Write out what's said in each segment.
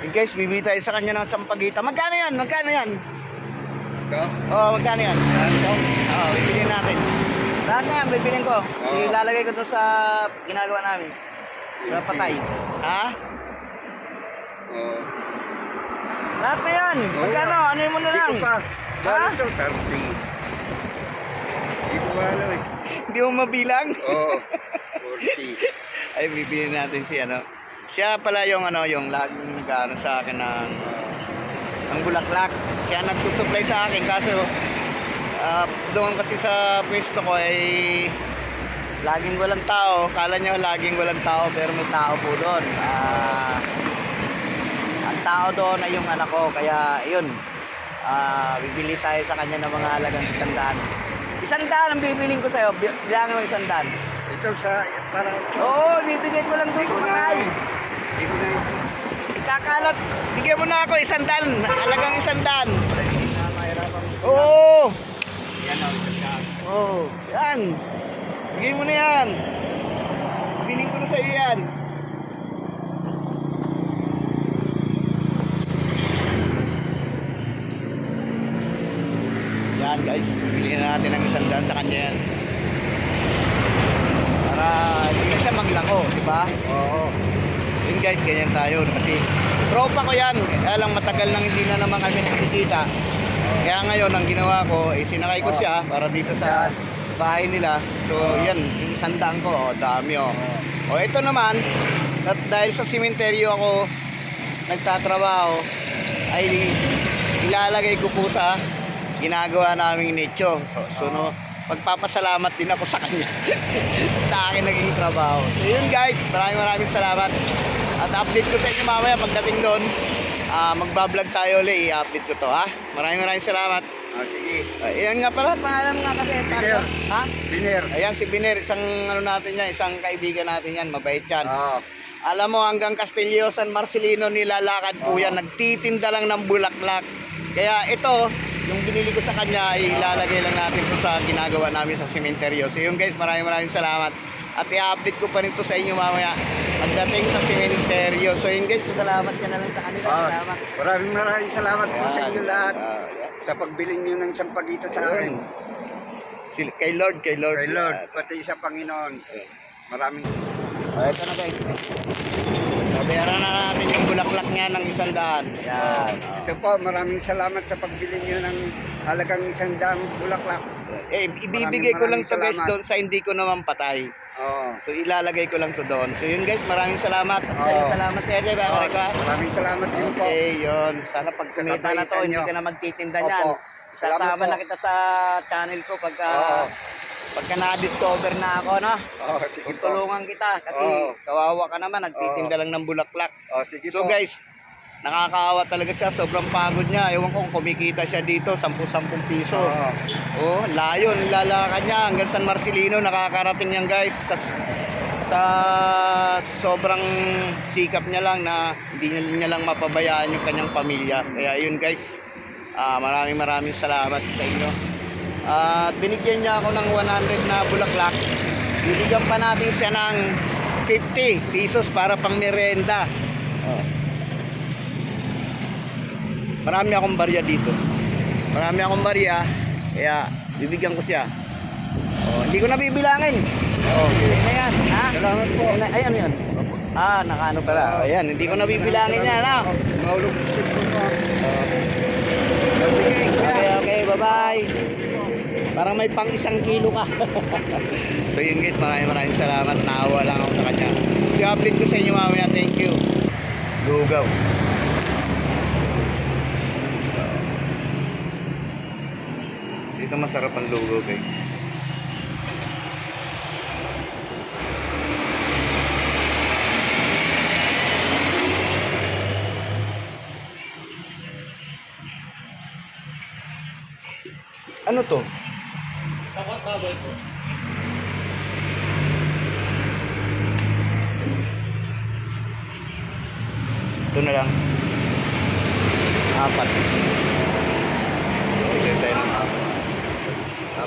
In case, bibili tayo sa kanya ng sampagita. Magkano yan? Magkano yan? Ito? Oo, oh, magkano yan? Oo, oh, bibilin natin. Lahat na yan, bibilin ko. Oo. Ilalagay ko doon sa ginagawa namin. Sa patay. Ha? Oo. Lahat na yan. Magkano? Ano mo na lang? Hindi ko pa. Ha? Ito, 30. Hindi ko pa alam eh. Hindi mo mabilang? Oo. 40. Ay, bibili natin si ano. Siya pala yung ano, yung laging nag sa akin ng, ng bulaklak. Siya nagsusupply sa akin kaso ah, doon kasi sa pwesto ko ay laging walang tao. Kala niya laging walang tao pero may tao po doon. Ah, ang tao doon ay yung anak ko kaya yun. Ah, bibili tayo sa kanya ng mga halagang isandaan. Isandaan ang bibiling ko sa'yo. Bi- Bilangan mo isandaan. Ito sa, parang, Oo, bibigay ko lang doon sa patay. Ikakalot, bigyan mo na ako isang dan. Alagang isang dan. Oo. Ang Oo. Yan. Bigay mo na yan. Biling ko na sa iyo yan. Yan guys, bili na natin ng isang dan sa kanya yan. Para hindi na siya maglako, di ba? Oo. Yun guys, ganyan tayo. Kasi tropa ko yan. Kaya lang matagal nang hindi na naman kami nakikita. Kaya ngayon, ang ginawa ko, eh, sinakay ko siya para dito sa bahay nila. So, yan, yung sandaan ko, oh, dami oh. O, ito naman, at dahil sa simenteryo ako nagtatrabaho, ay ilalagay ko po sa ginagawa naming nicho. So, no, magpapasalamat din ako sa kanya. sa akin naging trabaho. So, yun guys, maraming maraming salamat. At update ko sa inyo mamaya pagdating doon. ah magbablog tayo ulit, i-update ko to ha. Maraming maraming salamat. Ah, sige. Ayan nga pala, pangalan nga kasi. Biner. Ha? Biner. Ayan si Biner, isang ano natin yan, isang kaibigan natin yan, mabait yan. Oo. Alam mo hanggang Castillo, San Marcelino nilalakad po yan, nagtitinda lang ng bulaklak. Kaya ito, yung binili ko sa kanya, ay ilalagay lang natin sa ginagawa namin sa sementeryo. So yun guys, maraming maraming salamat. At i-update ko pa rin to sa inyo mamaya pagdating sa sementeryo. So yun guys, salamat ka na lang sa kanila. Ah, Salamat. maraming maraming salamat po sa inyo lahat. Ah, Sa pagbili niyo ng sampagita sa akin. Si- kay Lord, kay Lord. Kay Lord, pati sa Panginoon. Maraming Oh, ito na guys. Babayaran na natin yung bulaklak niya ng isang daan. Yan. Ito po, maraming salamat sa pagbili niyo ng halagang isang daang bulaklak. Eh, ibibigay ko lang Maraming to guys doon sa hindi ko naman patay. Oo. So ilalagay ko lang to doon. So yun guys, maraming salamat. At sa'yo, Oo. salamat. Oo, Baka ka. Maraming salamat din po. Okay, yun. Sana pag kumita na to, Kabaitan hindi nyo. ka na magtitinda Opo. niyan. Salamat Sasama po. na kita sa channel ko pagka Oo. pagka na-discover na ako, no? Oo, sige po. Tutulungan kita kasi Oo. kawawa ka naman, nagtitinda lang ng bulaklak. Oh, sige So po. guys, nakakaawa talaga siya. Sobrang pagod niya. Ewan ko kung kumikita siya dito, 10-10 piso. Oo. Oh, layo, nilalakad niya hanggang San Marcelino. Nakakarating yan guys. Sa, sa sobrang sikap niya lang na hindi niya, niya lang mapabayaan yung kanyang pamilya. Kaya yun guys, ah, maraming maraming salamat sa inyo. At binigyan niya ako ng 100 na bulaklak. Bibigyan pa natin siya ng 50 pesos para pang merenda. Oh. Marami akong barya dito. Marami akong barya, kaya bibigyan ko siya. Oh, hindi ko na bibilangin. Oh, yun na yan. Ha? Salamat po. Ayan, na- ayan, yun. Ah, nakaano pala. Ayan, hindi ko na bibilangin yan. Ha? Maulog po. Sige, okay, okay, bye-bye. Parang may pang isang kilo ka. so yun guys, maraming maraming salamat. Naawa lang ako sa kanya. I-update ko sa inyo mamaya. Thank you. Lugaw. Dito masarap ang lugaw guys. Ano to? Ito na lang. Apat. Bigyan tayo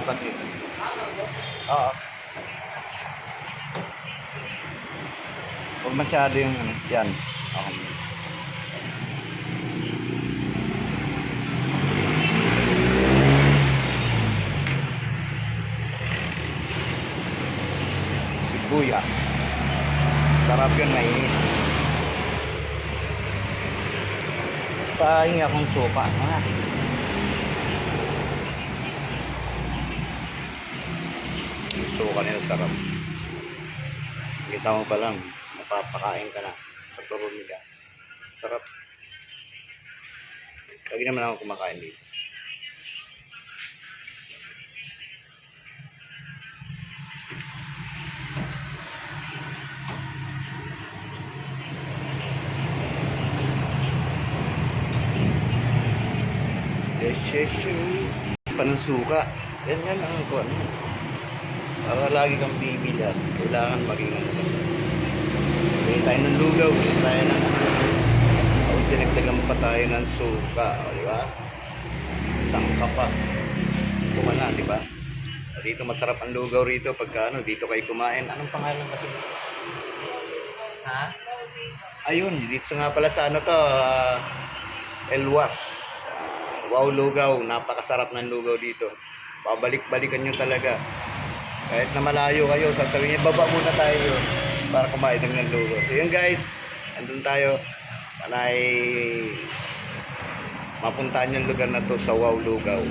Punta dito. Oo. Huwag masyado yung ano. Yan. Okay. Sibuyas. Sarap yun, mainit. Pahingi akong sopa. Ah. Suka nila sarap. Kita mo pa lang, napapakain ka na sa turun. Sarap. Lagi naman ako kumakain dito. Yes, yes. Panang-suka. Yan yan ang kuwan. Para lagi kang bibilan, kailangan maging ano kasi. Bili tayo ng lugaw, bili tayo ng ano. Tapos dinagdagan pa tayo ng suka, o, di ba? Sangka pa. Kumana, di ba? Dito masarap ang lugaw rito pagka ano, dito kayo kumain. Anong pangalan kasi? Ha? Ayun, dito nga pala sa ano to, ah, Elwas. Wow, lugaw. Napakasarap ng lugaw dito. Babalik-balikan nyo talaga. Kahit na malayo kayo, sasabihin baba muna tayo para kumain ng lugaw. So yun guys, andun tayo. Sana'y mapuntahan yung lugar na to sa Wow Lugaw.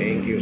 Thank you.